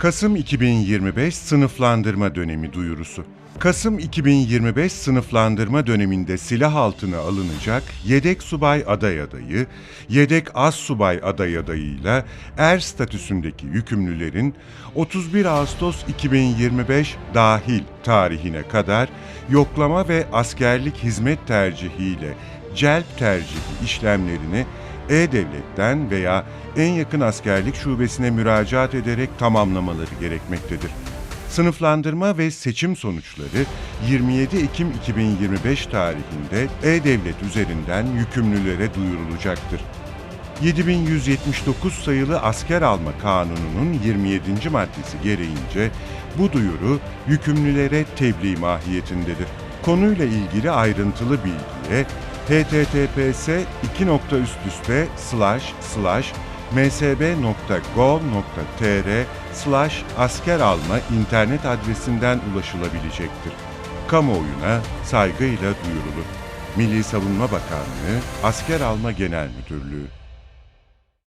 Kasım 2025 sınıflandırma dönemi duyurusu. Kasım 2025 sınıflandırma döneminde silah altına alınacak yedek subay aday adayı, yedek az subay aday adayıyla er statüsündeki yükümlülerin 31 Ağustos 2025 dahil tarihine kadar yoklama ve askerlik hizmet tercihiyle celp tercihi işlemlerini E-Devlet'ten veya en yakın askerlik şubesine müracaat ederek tamamlamaları gerekmektedir. Sınıflandırma ve seçim sonuçları 27 Ekim 2025 tarihinde E-Devlet üzerinden yükümlülere duyurulacaktır. 7179 sayılı asker alma kanununun 27. maddesi gereğince bu duyuru yükümlülere tebliğ mahiyetindedir. Konuyla ilgili ayrıntılı bilgiye https slash slash msb.gov.tr slash asker alma internet adresinden ulaşılabilecektir. Kamuoyuna saygıyla duyurulur. Milli Savunma Bakanlığı, Asker Alma Genel Müdürlüğü